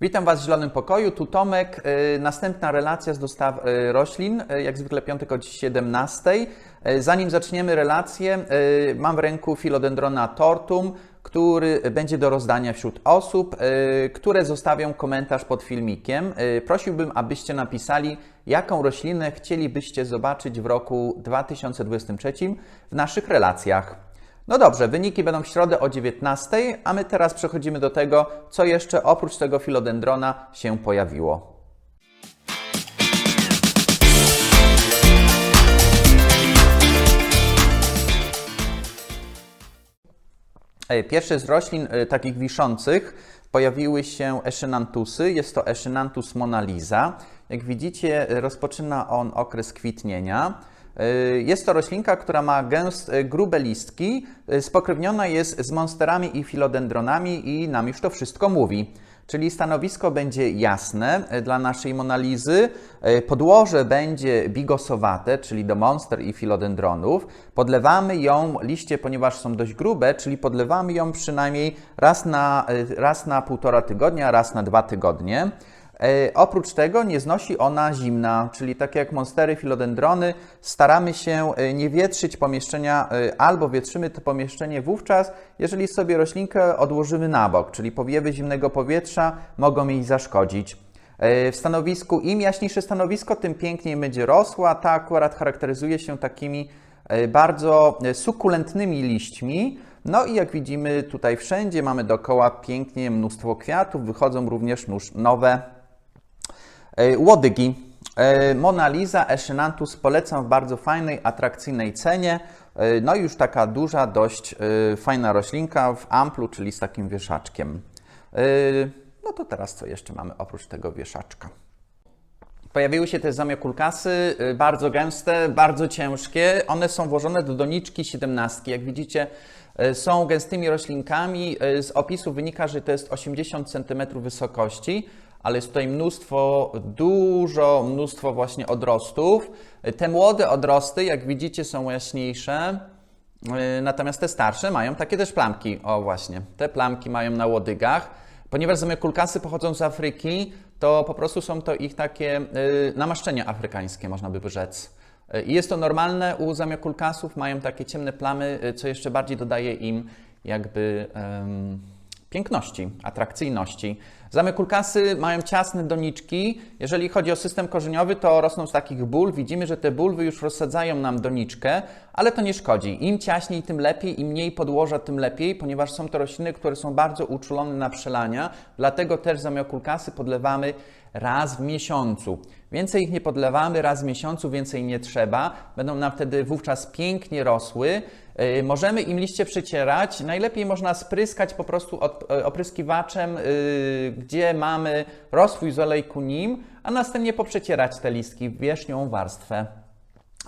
Witam Was w Zielonym Pokoju, tu Tomek. Y, Następna relacja z dostaw y, roślin, y, jak zwykle piątek o 17. Y, Zanim zaczniemy relację, mam w ręku Philodendrona tortum, który będzie do rozdania wśród osób, które zostawią komentarz pod filmikiem. Prosiłbym, abyście napisali, jaką roślinę chcielibyście zobaczyć w roku 2023 w naszych relacjach. No dobrze, wyniki będą w środę o 19, a my teraz przechodzimy do tego, co jeszcze oprócz tego filodendrona się pojawiło. E, Pierwsze z roślin e, takich wiszących pojawiły się eszynantusy. Jest to eszynantus monalisa. Jak widzicie, e, rozpoczyna on okres kwitnienia. E, Jest to roślinka, która ma gęst, e, grube listki, e, spokrewniona jest z monsterami i filodendronami i nam już to wszystko mówi. Czyli stanowisko będzie jasne dla naszej monalizy, podłoże będzie bigosowate, czyli do monster i filodendronów. Podlewamy ją, liście, ponieważ są dość grube, czyli podlewamy ją przynajmniej raz na, raz na półtora tygodnia, raz na dwa tygodnie. E, Oprócz tego nie znosi ona zimna, czyli tak jak monstery, filodendrony, staramy się e, nie wietrzyć pomieszczenia e, albo wietrzymy to pomieszczenie wówczas, jeżeli sobie roślinkę odłożymy na bok, czyli powiewy zimnego powietrza mogą jej zaszkodzić. W stanowisku, im jaśniejsze stanowisko, tym piękniej będzie rosła. Ta akurat charakteryzuje się takimi bardzo sukulentnymi liśćmi. No i jak widzimy tutaj wszędzie mamy dookoła pięknie mnóstwo kwiatów, wychodzą również nowe Łodygi. Mona Lisa Echinanthus polecam w bardzo fajnej, atrakcyjnej cenie. No i już taka duża, dość fajna roślinka w amplu, czyli z takim wieszaczkiem. No to teraz co jeszcze mamy oprócz tego wieszaczka? Pojawiły się też zamiokulkasy, bardzo gęste, bardzo ciężkie. One są włożone do doniczki 17. Jak widzicie, są gęstymi roślinkami. Z opisu wynika, że to jest 80 cm wysokości, ale jest tutaj mnóstwo, dużo, mnóstwo właśnie odrostów. Te młode odrosty, jak widzicie, są jaśniejsze. Y, Natomiast te starsze mają takie też plamki. O właśnie, te plamki mają na łodygach. Ponieważ zamiokulkasy pochodzą z Afryki, to po prostu są to ich takie y, namaszczenia afrykańskie, można by rzec. Y, I jest to normalne u zamiokulkasów, mają takie ciemne plamy, co jeszcze bardziej dodaje im jakby em, piękności, atrakcyjności. Zamykulkasy mają ciasne doniczki. Jeżeli chodzi o system korzeniowy, to rosną z takich ból. Widzimy, że te bulwy już rozsadzają nam doniczkę, ale to nie szkodzi. Im ciaśniej, tym lepiej, im mniej podłoża, tym lepiej, ponieważ są to rośliny, które są bardzo uczulone na przelania. Dlatego też zamiokulkasy podlewamy raz w miesiącu. Więcej ich nie podlewamy, raz w miesiącu, więcej nie trzeba. Będą nam wtedy wówczas pięknie rosły. Yy, Możemy im liście przycierać. Najlepiej można spryskać po prostu e, opryskiwaczem, yy, gdzie mamy rozwój z olejku nim, a następnie poprzecierać te listki w wierzchnią warstwę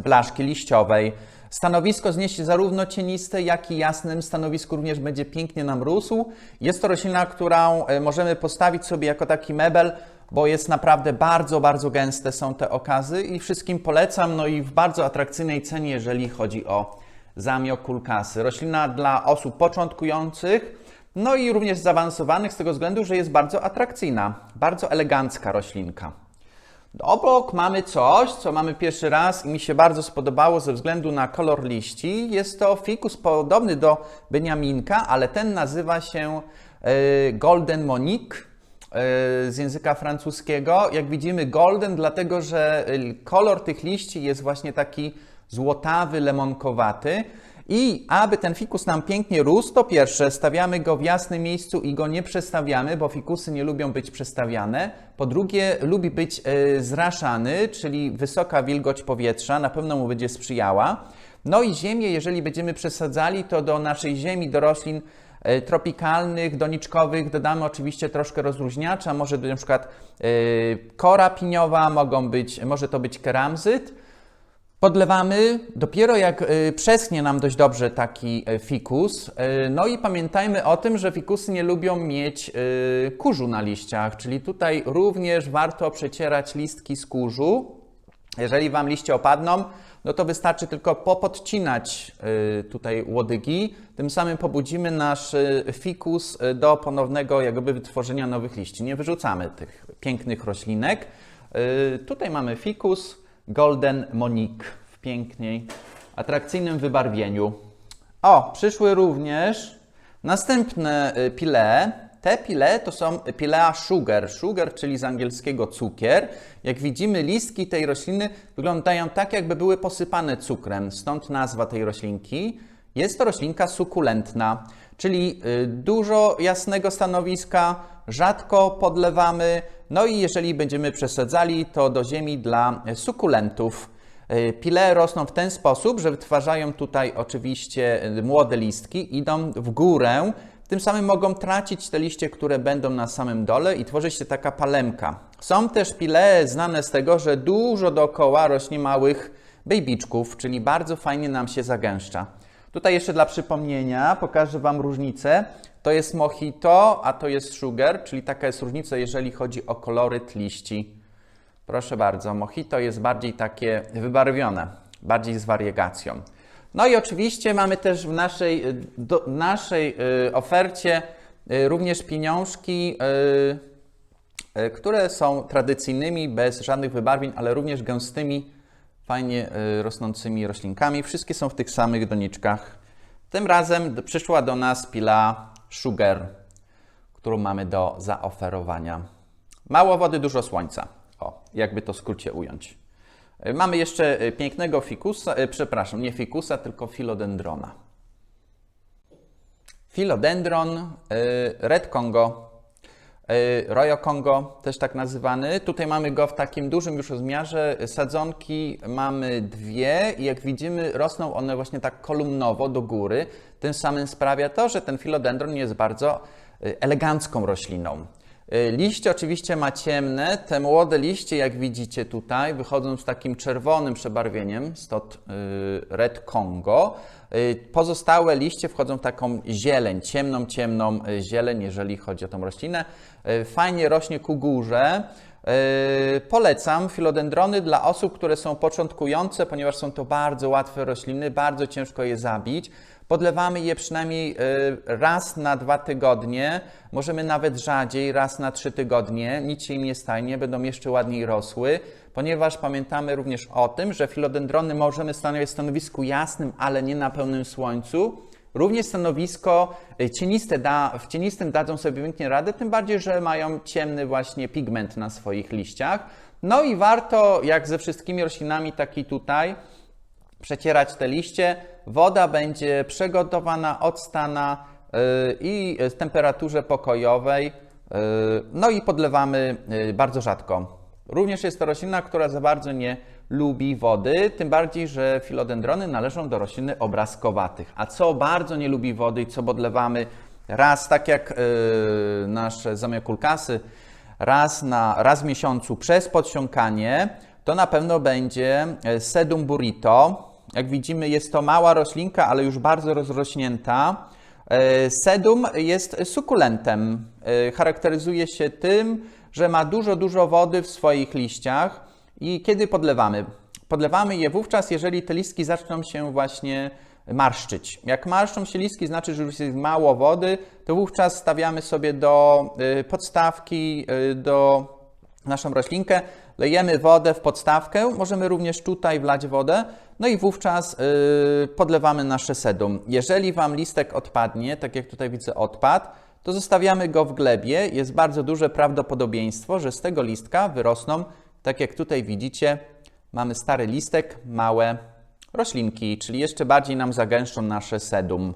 blaszki liściowej. Stanowisko zniesie zarówno cieniste, jak i jasnym. Stanowisku również będzie pięknie nam rósł. Jest to roślina, którą e, możemy postawić sobie jako taki mebel, bo jest naprawdę bardzo, bardzo gęste są te okazy i wszystkim polecam, no i w bardzo atrakcyjnej cenie, jeżeli chodzi o zamiokulkasy. Roślina dla osób początkujących, no i również zaawansowanych z tego względu, że jest bardzo atrakcyjna, bardzo elegancka roślinka. Obok mamy coś, co mamy pierwszy raz i mi się bardzo spodobało ze względu na kolor liści. Jest to fikus podobny do Beniaminka, ale ten nazywa się e, Golden Monique e, z języka francuskiego. Jak widzimy golden, dlatego że e, kolor tych liści jest właśnie taki złotawy, lemonkowaty. I aby ten fikus nam pięknie rósł, to pierwsze, stawiamy go w jasnym miejscu i go nie przestawiamy, bo fikusy nie lubią być przestawiane. Po drugie, lubi być e, zraszany, czyli wysoka wilgoć powietrza, na pewno mu będzie sprzyjała. No i ziemię, jeżeli będziemy przesadzali, to do naszej ziemi, do roślin e, tropikalnych, doniczkowych dodamy oczywiście troszkę rozluźniacza, może to na przykład e, kora piniowa, mogą być, może to być keramzyt. Podlewamy dopiero jak y, przeschnie nam dość dobrze taki y, fikus. Y, No i pamiętajmy o tym, że fikusy nie lubią mieć kurzu na liściach, czyli tutaj również warto przecierać listki z kurzu. Jeżeli Wam liście opadną, no to wystarczy tylko popodcinać tutaj łodygi. Tym samym pobudzimy nasz fikus do ponownego jakby wytworzenia nowych liści. Nie wyrzucamy tych pięknych roślinek. Tutaj mamy fikus Golden Monique w piękniej, atrakcyjnym wybarwieniu. O, przyszły również następne y, pile. Te pile to są pilea sugar. Sugar, czyli z angielskiego cukier. Jak widzimy, listki tej rośliny wyglądają tak, jakby były posypane cukrem, stąd nazwa tej roślinki. Jest to roślinka sukulentna, czyli y, dużo jasnego stanowiska, rzadko podlewamy, no i jeżeli będziemy przesadzali, to do ziemi dla sukulentów. Y, Pile rosną w ten sposób, że wytwarzają tutaj oczywiście y, młode listki, idą w górę, tym samym mogą tracić te liście, które będą na samym dole i tworzy się taka palemka. Są też pile znane z tego, że dużo dookoła rośnie małych bejbiczków, czyli bardzo fajnie nam się zagęszcza. Tutaj jeszcze dla przypomnienia pokażę Wam różnicę. To jest mojito, a to jest sugar, czyli taka jest różnica, jeżeli chodzi o koloryt liści. Proszę bardzo, mojito jest bardziej takie wybarwione, bardziej z wariegacją. No i oczywiście mamy też w naszej, y, do, naszej y, ofercie y, również pieniążki, które są tradycyjnymi, bez żadnych wybarwień, ale również gęstymi, fajnie y, rosnącymi roślinkami. Wszystkie są w tych samych doniczkach. Tym razem przyszła do nas pila Sugar, którą mamy do zaoferowania. Mało wody, dużo słońca. O, jakby to skrócie ująć. Y, Mamy jeszcze y, pięknego fikusa, przepraszam, nie fikusa, tylko filodendrona. Filodendron, Red Congo, Royo Congo, też tak nazywany. Tutaj mamy go w takim dużym już rozmiarze. Sadzonki mamy dwie i jak widzimy rosną one właśnie tak kolumnowo do góry. Tym samym sprawia to, że ten filodendron jest bardzo y, elegancką rośliną. Y, Liście oczywiście ma ciemne, te młode liście, jak widzicie tutaj, wychodzą z takim czerwonym przebarwieniem, stąd y, Red Congo. Y, Pozostałe liście wchodzą w taką zieleń, ciemną, ciemną zieleń, jeżeli chodzi o tą roślinę. Fajnie rośnie ku górze. Y, Polecam filodendrony dla osób, które są początkujące, ponieważ są to bardzo łatwe rośliny, bardzo ciężko je zabić. Podlewamy je przynajmniej y, raz na dwa tygodnie, możemy nawet rzadziej, raz na trzy tygodnie. Nic się im nie stanie, będą jeszcze ładniej rosły, ponieważ pamiętamy również o tym, że filodendrony możemy stanowić w stanowisku jasnym, ale nie na pełnym słońcu. Również stanowisko y, cieniste da, w cienistym dadzą sobie pięknie radę, tym bardziej, że mają ciemny właśnie pigment na swoich liściach. No i warto, jak ze wszystkimi roślinami, tak i tutaj, przecierać te liście. Woda będzie przygotowana, odstana yy, i w temperaturze pokojowej. Yy, No i podlewamy bardzo rzadko. Również jest to roślina, która za bardzo nie lubi wody, tym bardziej, że filodendrony należą do rośliny obrazkowatych. A co bardzo nie lubi wody i co podlewamy raz, tak jak yy, nasze zamiokulkasy, raz, na, raz w miesiącu przez podsiąkanie, to na pewno będzie e, sedum burrito. Jak widzimy, jest to mała roślinka, ale już bardzo rozrośnięta. E, Sedum jest sukulentem. Charakteryzuje się tym, że ma dużo, dużo wody w swoich liściach. I kiedy podlewamy? Podlewamy je wówczas, jeżeli te listki zaczną się właśnie marszczyć. Jak marszczą się listki, znaczy, że już jest mało wody, to wówczas stawiamy sobie do y, podstawki, y, do naszą roślinkę, lejemy wodę w podstawkę, możemy również tutaj wlać wodę, no i wówczas y, podlewamy nasze sedum. Jeżeli Wam listek odpadnie, tak jak tutaj widzę odpadł, to zostawiamy go w glebie. Jest bardzo duże prawdopodobieństwo, że z tego listka wyrosną, tak jak tutaj widzicie, mamy stary listek, małe roślinki, czyli jeszcze bardziej nam zagęszczą nasze sedum.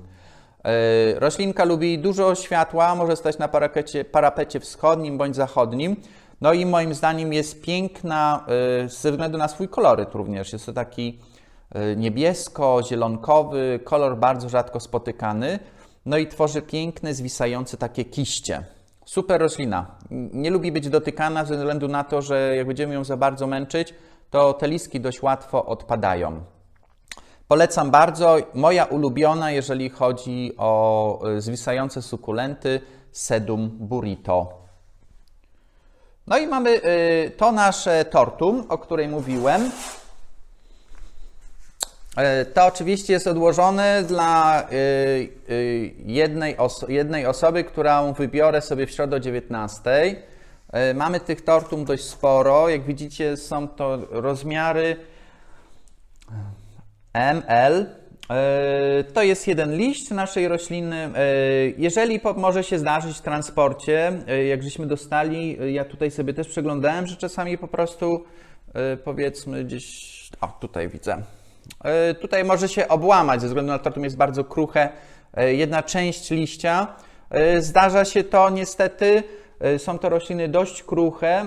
Yy, Roślinka lubi dużo światła, może stać na parapecie, parapecie wschodnim bądź zachodnim. No i moim zdaniem jest piękna yy, ze względu na swój koloryt również. Jest to taki yy, niebiesko-zielonkowy, kolor bardzo rzadko spotykany. No i tworzy piękne, zwisające takie kiście. Super roślina. Nie lubi być dotykana ze względu na to, że jak będziemy ją za bardzo męczyć, to te listki dość łatwo odpadają. Polecam bardzo. Moja ulubiona, jeżeli chodzi o y, zwisające sukulenty, sedum burrito. No i mamy y, to nasze tortum, o której mówiłem. To oczywiście jest odłożone dla y, y, jednej, oso- jednej osoby, którą wybiorę sobie w środę o 19. E, Mamy tych tortum dość sporo. Jak widzicie, są to rozmiary ML. E, To jest jeden liść naszej rośliny. E, Jeżeli może się zdarzyć w transporcie, jak żeśmy dostali, ja tutaj sobie też przeglądałem, że czasami po prostu powiedzmy gdzieś, o tutaj widzę, tutaj może się obłamać ze względu na to, że jest bardzo kruche. e, Jedna część liścia. E, Zdarza się to niestety. E, Są to rośliny dość kruche e,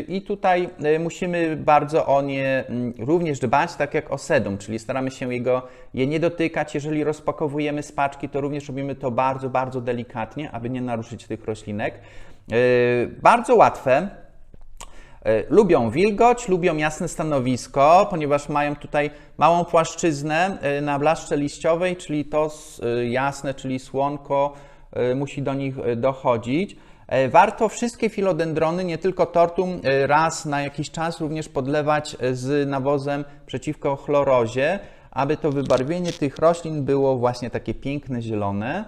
i tutaj e, musimy bardzo o nie mm, również dbać, tak jak o sedum, czyli staramy się jego, je nie dotykać. Jeżeli rozpakowujemy z paczki, to również robimy to bardzo, bardzo delikatnie, aby nie naruszyć tych roślinek. E, Bardzo łatwe. E, Lubią wilgoć, lubią jasne stanowisko, ponieważ mają tutaj małą płaszczyznę e, na blaszce liściowej, czyli to e, jasne, czyli słonko musi do nich dochodzić. Warto wszystkie filodendrony, nie tylko tortum, raz na jakiś czas również podlewać z nawozem przeciwko chlorozie, aby to wybarwienie tych roślin było właśnie takie piękne, zielone.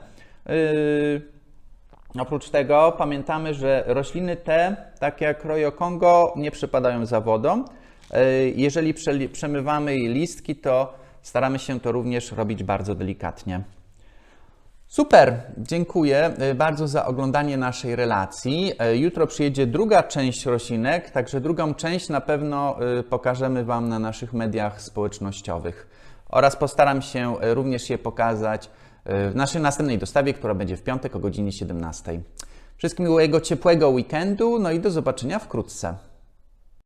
Oprócz tego pamiętamy, że rośliny te, tak jak Royo Congo, nie przypadają za wodą. E, Jeżeli przemywamy jej listki, to staramy się to również robić bardzo delikatnie. Super, dziękuję e, bardzo za oglądanie naszej relacji. E, Jutro przyjedzie druga część roślinek, także drugą część na pewno pokażemy Wam na naszych mediach społecznościowych. Oraz postaram się również je pokazać w naszej następnej dostawie, która będzie w piątek o godzinie 17. Wszystkim miłego, ciepłego weekendu, no i do zobaczenia wkrótce.